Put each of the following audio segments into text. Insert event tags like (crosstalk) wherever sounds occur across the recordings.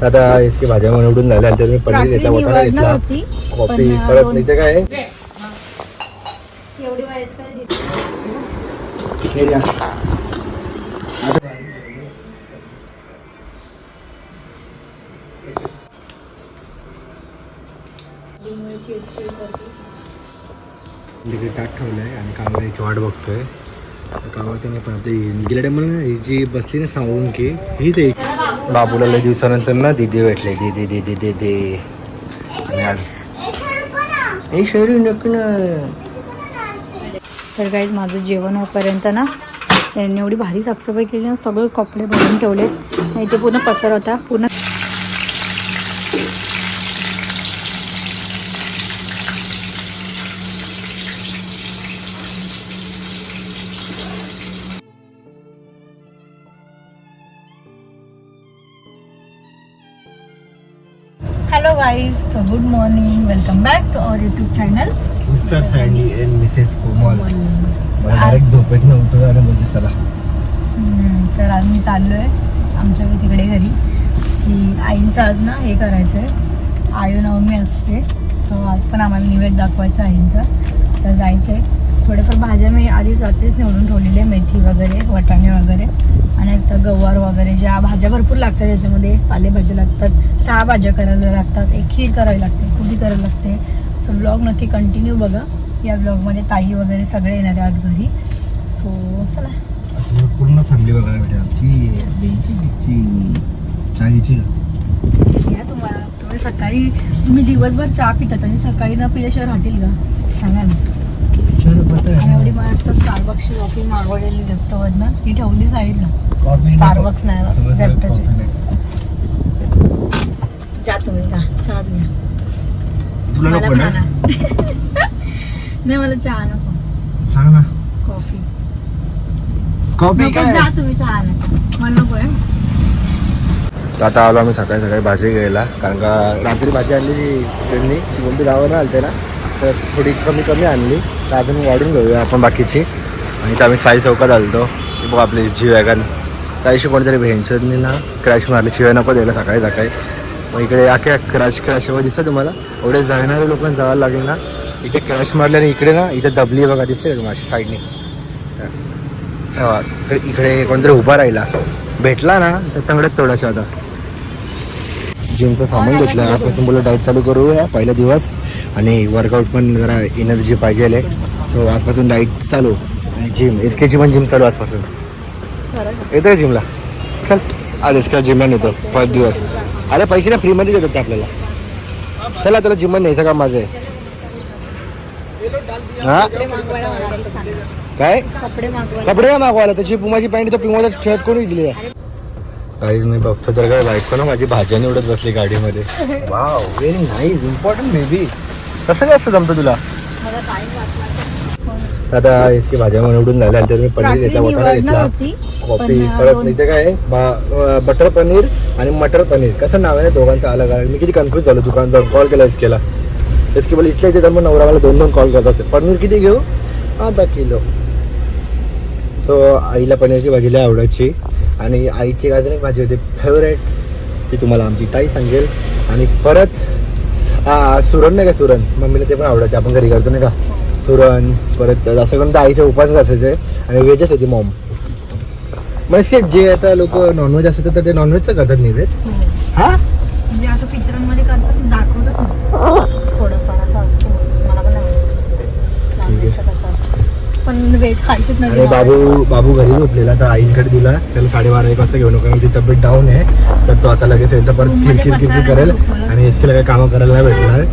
तर आता इसकी भाज्या निवडून झाल्या आणि तर मी पनीर घेतला वटाणा निवडणं घेतला. होती, कॉफी परत दोन- इथे काय आहे? हे. तिकडे ताट ठेवलंय आणि कांवळ्याची वाट बघतोय. कांवळ्याने पण आपली गेल्या टायमाला ही जी बसली ना सांगून की हीच आहे. बाबूला लय दिवसानंतर ना दिदी भेटले. दिदी दिदी दिदी. आणि आज ए शरी नक्की ना. तर काहीच माझं जेवण होईपर्यंत ना त्यांनी एवढी भारी साफसफाई केली ना सगळे कपडे भरून ठेवलेत. नाही ते पूर्ण पसर होता. पूर्ण hello guys so good morning welcome back to our YouTube channel Mr Sandy and Mrs Komal direct झोपेत नव्हतं आणि बोलते चला. तर आज मी चाललो आहे आमच्या तिकडे घरी की आईंचं आज ना हे करायचं आहे आयुनवमी असते तो आज पण आम्हाला निवेद दाखवायचा आईंचा. तर जायचं आहे थोडेफार भाज्या मी आधीच रात्रीच निवडून ठेवलेले मेथी वगैरे वाटाणे वगैरे आणि आता गवार वगैरे ज्या भाज्या भरपूर लागतात त्याच्यामध्ये पालेभाज्या लागतात सहा भाज्या करायला लागतात एक खीर करावी लागते पुरी करायला लागते. सो ब्लॉग नक्की कंटिन्यू बघा. या ब्लॉगमध्ये ताई वगैरे सगळे येणार आहे आज घरी. सो चला. पूर्ण फॅमिली बघायला भेटेल आमची या तुम्हाला तुम्ही सकाळी तुम्ही दिवसभर चहा पितात आणि सकाळी न पिल्याशिवाय राहतील का? सांगा ना. एवढी मस्त स्टारबक्सची कॉफी मागवलेली झेप्टोवरनं ती ठेवली साईडला Starbucks नाही. जा तुम्ही जा. घ्या. मला पण. (laughs) नाही मला चहा नको. सांग ना. कॉफी कॉफी काय? जा तुम्ही चहा मला नको आहे आता आलो आम्ही सकाळी सकाळी भाजी घ्यायला. कारण का रात्री भाजी आणली त्यांनी. शिवंती गावानं आलते ना? तर थोडी कमी कमी आणली. तर अजून वाढून घेऊया आपण बाकीची. आणि तर आम्ही साई चौकात आलतो. की बघ आपली जी वॅगन त्याशी कोणतरी भेंचरनी ना क्रॅश मारली. शिवाय नको द्यायला सकाळी सकाळी. मग इकडे अख्या क्रॅश क्रॅश वगैरे दिसतं तुम्हाला. एवढे जाणारे लोकांना जावं लागेल ना. इथे क्रॅश मारले आणि इकडे ना इथे दबली बघा दिसते का माझ्या साईडने. इकडे- इकडे कोणतरी उभा राहिला. भेटला ना तर तंगड्यात तोडायचं आता. जिमचं सामान घेतलं. आजपासून बोललं डाईट चालू करूया. पहिला दिवस. आणि वर्कआउट पण जरा एनर्जी पाहिजे तो आजपासून डाईट चालू. आणि जिम एस केची पण जिम चालू आजपासून. येतोय जिमला चल. आज एस के जिमला नेतो. पाच दिवस. अरे पैसे ना फ्रीमध्ये देतात ते आपल्याला. चला तुला जिमला न्यायचं का माझं आहे. हा? काय? कपडे मागवायला. कपडे मागवायला त्याची पुमाची पॅन्ट तो पुमाचा शर्ट कोणी दिली आहे? काही मी बघतो तर काय बायको ना माझी भाज्या निवडत बसली गाडीमध्ये. Wow very nice important baby कसं काय असं जमतं तुला? मला आता इसकी भाज्या निवडून झाल्या आणि तर मी पनीर घेतला वटाणा घेतला. होती कॉफी परत इथे काय आहे? बा- बटर पनीर आणि मटर पनीर. कसं नाव आहे ना दोघांचं अलग अलग? मी किती कन्फ्युज झालो दुकान जाऊन कॉल केला केला इसकी बोल इथल्या इथे मग नवरावाला दोन दोन कॉल करतात. पनीर किती घेऊ? अर्धा किलो. तो आईला पनीरची भाजी लय आवडायची आणि आईची अजून एक भाजी होती फेवरेट ती तुम्हाला आमची ताई सांगेल. आणि परत हा सुरण नाही का सुरण? मम्मीला ते पण आवडायचे आपण घरी करतो नाही का? सुरण परत असं करून तर आईचे उपासच असायचे आणि व्हेजच होती मॉम. म्हणजे जे आता लोक नॉनव्हेज असतात तर ते नॉनव्हेजचं करतात नाही व्हेज हो. हा म्हणजे आता पिक्चरांमध्ये करतात दाखवतात ना थोडंफार असं असतं मला पण नाही माहिती. नॉनव्हेजचं कसं असतं पण व्हेज खायचीच आणि नाही बाबू बाबू घरी झोपलेला तर आईंकडे दिला त्याला साडेबारा एक वाजता घेऊ नका ती तब्येत डाऊन आहे. तर तो आता लगेच येईल तर परत रूममध्ये किरकिर किरकिर बसायला करेल. आणि एसकीला काही कामं करायला नाही भेटणार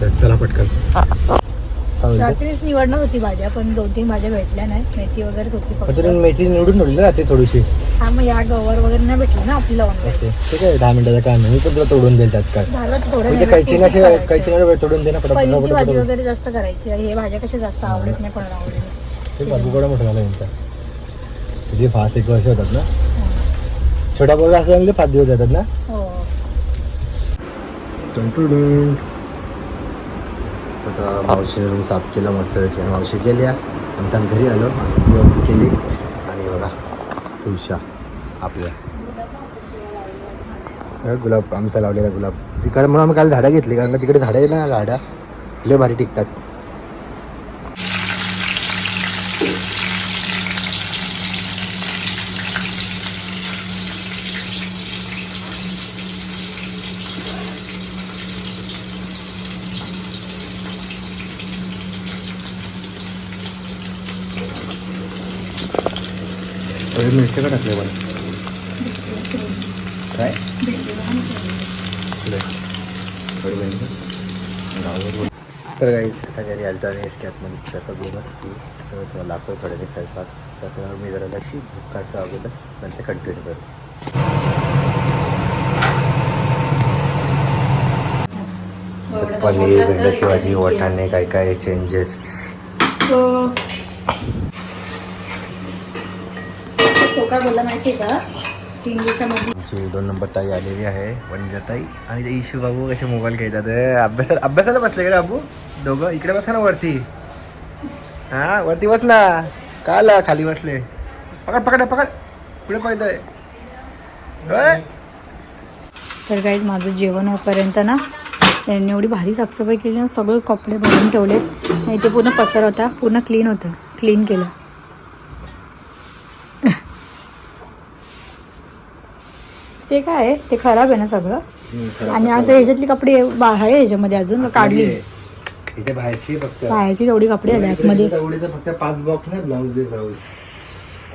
तर चला पटकन. काय? रात्रीच निवडणं होती भाज्या पण दोन तीन भाज्या भेटल्या नाही. मेथी होती तुम्ही मेथी निवडून ठेवली ना ते थोडीशी? हा मग या गवर वगैरे नाही भेटली ना आपल्याला ठीक आहे दहा मिनिटाचा काम आहे. मी पण तुला तोडून देईल त्यात काय. म्हणजे नाही, कैची. कैची तोडून दे ना भाजी. वगैरे जास्त करायची हे भाज्या कशा जास्त आवडत नाही कोणाला आवडत ते बाबू केवढा मोठा झाला यांचा तुझे फास एक वर्ष होतात ना? छोटा पोरगा असं म्हणजे पाच दिवस जातात ना? हो. आता मावशीने रूम साफ केला मस्त की मावशी केल्या नंतर आम्ही घरी आलो दिवाबत्ती केली. आणि बघा तुळशा आपल्या. हा, गुलाब आमचा लावलेला गुलाब. तिकडे म्हणून आम्ही काल झाडं घेतली कारण का तिकडे झाडं आहे ना झाडं लय भारी टिकतात. मिरची का टाकले मला काय? तर काहीच आता घरी आलतो आणि एस कॅपमध्ये स्वयंपाक घेऊनच की सगळं तुम्हाला लागतो थोड्या काही स्वयंपाक. तर तेव्हा मी जरा लक्षी झोप काढतो अगोदर नंतर कंटिन्यू करतो पनीर भेंड्याची भाजी वाटाणे काय काय चेंजेस तो काय बोलला माहिती आहे का? तीन दिवसामध्ये. आमची दोन नंबर ताई आलेली आहे वनिजा ताई आणि ते इशू बाबू कसे मोबाईल खेळतात? अभ्यासाला अभ्यासाला बसले का बाबू? दोघं इकडे बसा ना वरती. हा वरती बस ना. का आला? खाली बसले. पकड पकड पकड. पुढे ओय. तर काहीच माझं जेवण होईपर्यंत ना त्यांनी एवढी भारी साफसफाई केली ना सगळे कपडे भरून ठेवलेत. नाही ते पूर्ण पसर होता पूर्ण क्लीन होतं. क्लीन केलं. ते काय आहे? ते खराब आहे ना सगळं? आणि. आता ह्याच्यातली कपडे आहे ह्याच्यामध्ये अजून काढली. इथे बाहेरची फक्त. बाहेरची तेवढी कपडे आले आतमध्ये. फक्त पाच बॉक्स नाही ब्लाऊज दे ब्लाऊज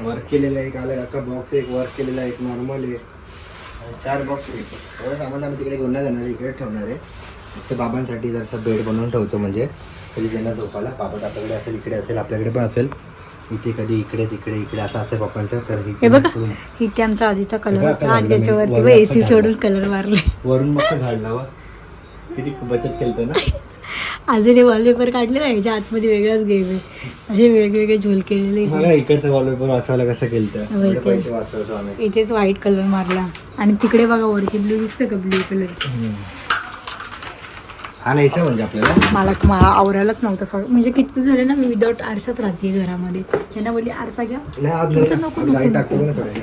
वर्क केलेला एक आला अख्खा बॉक्स एक वर्क केलेला एक नॉर्मल आहे. चार बॉक्स एवढं सामान आम्ही तिकडे घेऊन जाणार आहे, इकडे ठेवणार आहे. फक्त बाबांसाठी जरसा बेड बनवून ठेवतो म्हणजे. कधी त्यांना झोपायला. बाबा आपल्याकडे असेल इकडे असेल आपल्याकडे पण असेल. इथे कधी इकडे तिकडे इकडे असं असेल पप्पांचं तर हे बघा. इथे आमचा आधीचा कलर होता. आणि त्याच्यावरती एसी सोडून कलर मारले वरून मस्त झाड लावा. किती बचत केलं ना. अजून हे वॉलपेपर काढले ना ह्याच्या आतमध्ये वेगळाच गेम आहे. असे वेगवेगळे झोल केलेले मला इकडचं वॉलपेपर वाचवायला कसं केलं. पैसे आम्ही इथेच व्हाईट कलर मारला. आणि तिकडे बघा वरती ब्लू दिसतं का ब्लू कलर हा नाहीचं म्हणजे आपल्याला. मला मला आवरायलाच नव्हतं म्हणजे किती झाले ना मी विदाऊट आरसाच राहते घरामध्ये. यांना बोलली आरसा घ्या. नाही आज तुमचं नाही नको, आज नको, गाडी. टाकतो ना थोड्या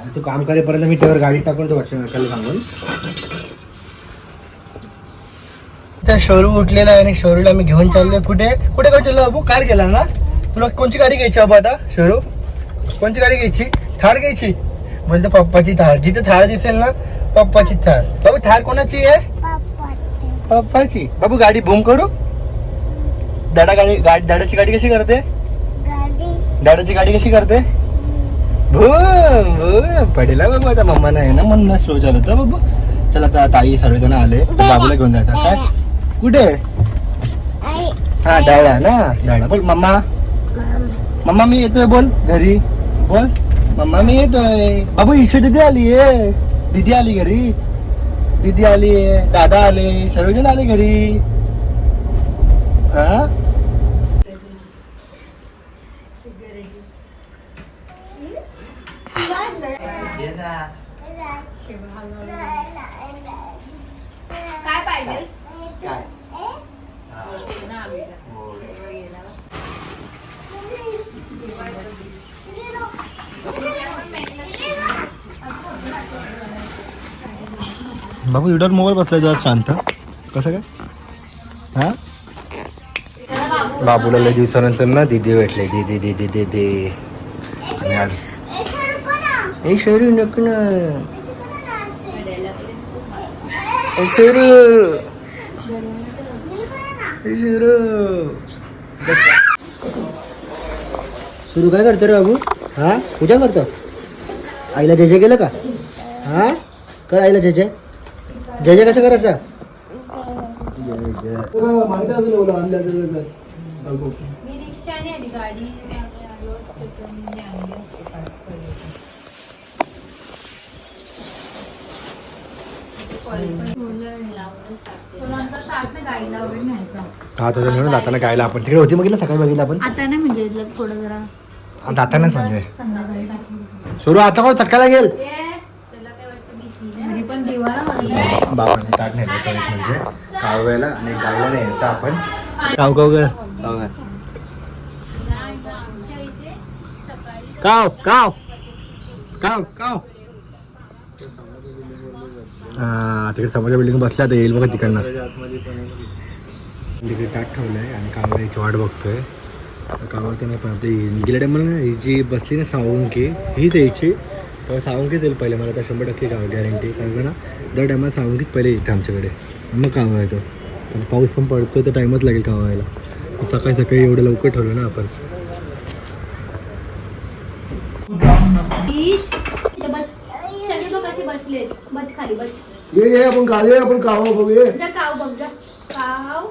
आणि तू काम करेपर्यंत मी त्यावर गाडी टाकून तो वाचून नकाला सांगून. त्या शोरू उठलेला आहे आणि शोरूला मी घेऊन चाललोय. कुठे? कुठे काय चाललो बाबू? कार गेला ना? तुला कोणची गाडी घ्यायची बाबू आता? शोरू कोणची गाडी घ्यायची? थार घ्यायची? बोलते पप्पाची थार. जिथे थार दिसेल ना पप्पाची थार. बाबू थार कोणाची आहे? पप्पाची बाबू गाडी बूम करू? दादा गाडी गाडी दादाची गाडी कशी करते? दादाची गाडी कशी करते? भू भू पडेला बाबू आता मम्मा नाही ना म्हणून स्लो चालवतो. बाबू. चला आता ताई सर्वजण आले. बाबूला घेऊन जायचं. काय? कुठे? हा डाळा ना? डाळा. बोल मम्मा. मम्मा. मी येतोय. बोल घरी. बोल. मम्मा मी येतोय. बाबू इशू दिदी आली आहे दीदी आली घरी. दीदी आली आहे दादा आले सर्वजण आले घरी. हा? बाबू इडर मोबाईल बसला जरा शांत. कसं काय? हा? बाबूला लय दिवसानंतर ना दिदी भेटले. दिदी दिदी दिदी. आणि आज ए शरू नको ना. ए शरू ए शरू सुरू काय करतो रे बाबू? हा? पूजा करतो? आईला जे जे केलं का? हा? कर आईला जे जे. जय जय कसं करायचं जय जय मी रिक्षाने आली गाडी हा म्हणून जाताना गायला आपण. तिकडे होती बघितलं सकाळी बघितलं आपण? आता नाही म्हणजे इथलं थोडं जरा जातानाच म्हणजे. सुरू आता कोण चटकायला गेल घरी पण दिवाळा वाढला बाबाने ताट नेलं होतं एक म्हणजे कावव्याला आणि गायला न्यायचं आपण. काव काव कर काव काव काव काव हा, तिकडे समोरच्या बिल्डिंग बसल्या तर येईल बघा तिकडनं. तिकडे ताट ठेवलं आहे आणि याची वाट बघतोय. कावळा ते नाही पण आपली गेल्या टायमाला ही जी बसली ना सावंकी हीच यायची. तर सावंकीच येईल पहिले? मला तर शंभर टक्के कावळ गॅरंटी कारण का ना दर टायमाला सावंकीच पहिले येते आमच्याकडे? मग कावळा येतो पण पाऊस पण पडतो तर टाईमच लागेल कावळा यायला सकाळी सकाळी एवढं लवकर ठेवलं ना आपण. ये ये आपण गाडी आपण कावळा बघूया जा काव बघ जा. काव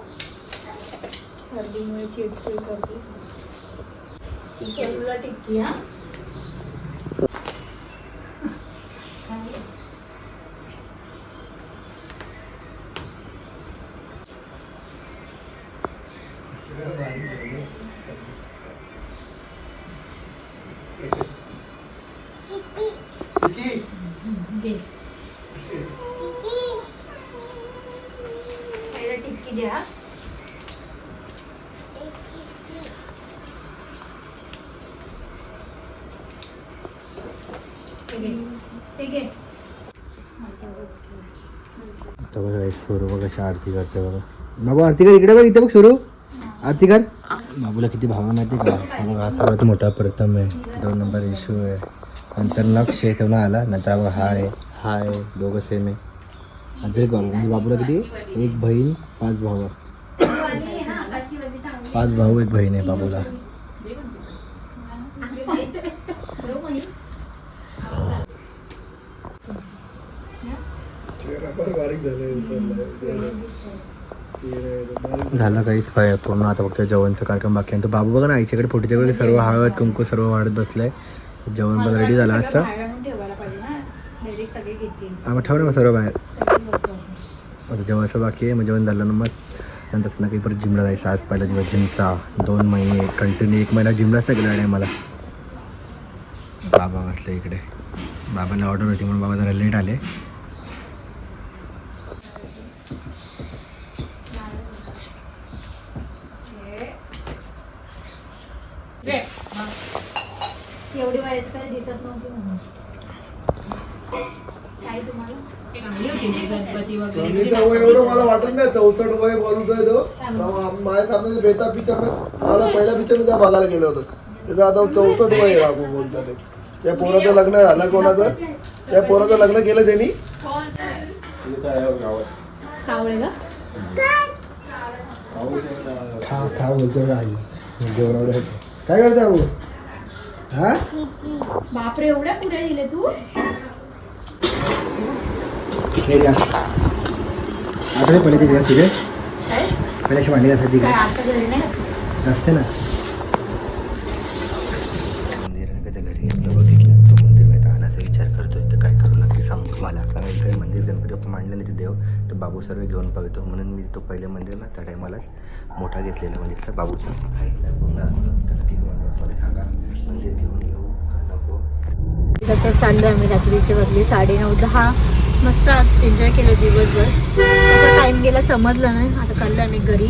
सर्दीमुळे चिडचिड करते. तुला टिक्की हा? टिक्की द्या ठीक आहे तर बघा सुरू बघ कशी आरती करते बघा बाबू आरती कर इकडे बघ इथे बघ सुरू आरती कर बाबूला किती भाव माहिती का हा बघा हा सर्वात मोठा प्रथम आहे दोन नंबर इशू आहे नंतर लक्ष आहे तेव्हा आला नंतर बघा हा आहे हा आहे दोघं सेम आहे. अजय बाबू म्हणजे बाबूला किती? एक बहीण पाच भाव पाच भाऊ एक बहीण आहे बाबूला. झालं काहीच पाय पूर्ण आता फक्त जेवणचा कार्यक्रम बाकी आहे. तो बाबू बघा ना आईच्याकडे फोटोच्याकडे सर्व हळद कुंकू सर्व वाढत बसलंय. जेवण पण रेडी झालं आजचं. ठेवायला पाहिजे ना. डायरेक्ट सगळे घेतील. आम्ही ठेव ना मग सर्व बाहेर. आता जेवायचं बाकी आहे. मग जेवण झालं ना मग नंतर ना काही परत जिमला जायचं. आज पहिला दिवस जिमचा दोन महिने कंटिन्यू एक महिना जिमलाच नाही गेला नाही मला. बाबा बसले इकडे. बाबांना ऑर्डर होती म्हणून बाबा जरा लेट आले. एवढी वाईट काय दिसत नव्हती म्हणून. काय तुम्हाला? सनीचा वय एवढं मला वाटत नाही. चौसष्ट वय बोलतोय तो. तेव्हा माझ्या सामने बेता पिक्चर मला पहिल्या पिक्चर त्या बघायला गेलो होतो. त्याचं आता चौसष्ट वय आहे बाबू बोलतात ते. त्या पोराचं लग्न झालं कोणाचं? त्या पोराचं लग्न केलं त्यांनी? खा खा बोलतो काय करते हा? बापरे एवढ्या पुऱ्या दिले तू? हे घ्या. आठवले पहिले ते जेवण तिथे. काय? पहिले अशी भांडी घासायची काय का आता घरी नाही? असते ना. मंदिर कधी घरी आपलं बघितलं. तो मंदिर मी विचार करतोय. तर काय करू नक्की सांगू मला कारण इकडे मंदिर गणपती बाप्पा मांडले नाही ते देव. तर बाबू सर्व घेऊन बघतो म्हणून मी तो पहिले मंदिर ना त्या टायमालाच मोठा घेतलेला. म्हणजे कसं बाबूचा. म्हणून तर नक्की कमेंट बॉक्समध्ये सांगा. मंदिर तर चाललो आम्ही रात्रीची बदली साडे नऊ दहा. मस्त एन्जॉय केलं दिवसभर. कसा टाइम गेला समजलं नाही. आता चाललो आम्ही घरी.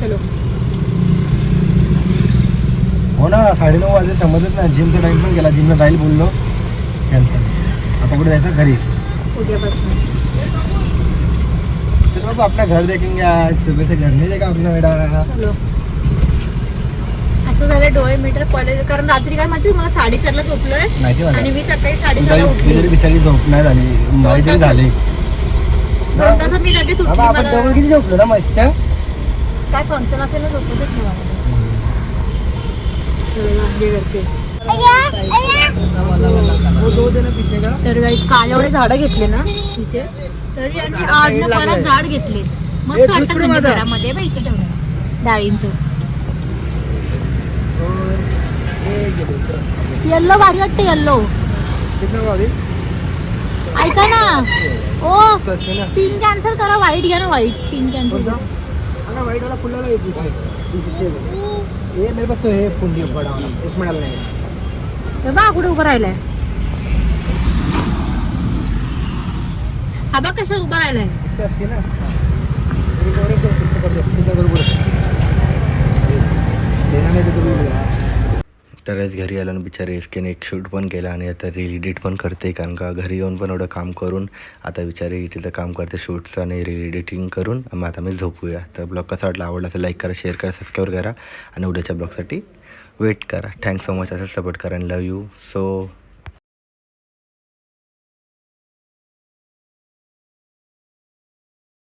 चलो. हो ना साडेनऊ वाजले समजत नाही. जिमचा टाईम पण गेला. जिमला जाईल बोललो. कॅन्सल आता कुठे जायचं? घरी. उद्यापासून. चलो बाबा अपना घर देखेंगे आज सुबह से घर नहीं देखा अपना बेटा चलो. डोळे मीटर पडेल. कारण रात्री काय माहिती मला साडेचारला झोपलोय माहिती मला आणि मी सकाळी साडेसहाला उठली. बिचारी झोप नाही झाली. तास? झाली. दोन तास मी लगेच उठली बाबा आपण तेव्हा मला किती झोपलो ना मस्त काय फंक्शन असेल ना झोपतच नाही मला. चलो आमचे घरचे तर guys, काल एवढे झाडं घेतले ना इथे. तरी आणि आज ना परत झाड घेतले. मस्त वाटतं. घरामध्ये बा इथे ठेवलं डाळींचं. येल्लो भारी वाटतं येल्लो ऐका ना. ओ पिंक कॅन्सल करा व्हाईट घ्या ना व्हाईट पिंक कॅन्सल वाला फुल वाला ये पीछे ये मेरे पास तो है पुंडी बड़ा वाला. उसमें डालना है बा कुठे उभं राहिलाय. हा कशात उभा राहिलाय इससे अस्सी ना एक और एक फिक्स कर दे कितना करोड़ लेना नहीं तो तू भी ले तर आज घरी आलो ना बिचारे एसकेने एक शूट पण केला आणि आता रील एडिट पण करते कारण का घरी येऊन पण एवढं काम करून आता बिचारे तिथं काम करते शूटचं आणि रील एडिटिंग करून. मग आता मी झोपूया. तर ब्लॉग कसा वाटला? आवडला तर लाईक करा शेअर करा सबस्क्राईब करा आणि उद्याच्या ब्लॉगसाठी वेट करा. थँक्स सो मच असं सपोर्ट करा. आणि लव यू सो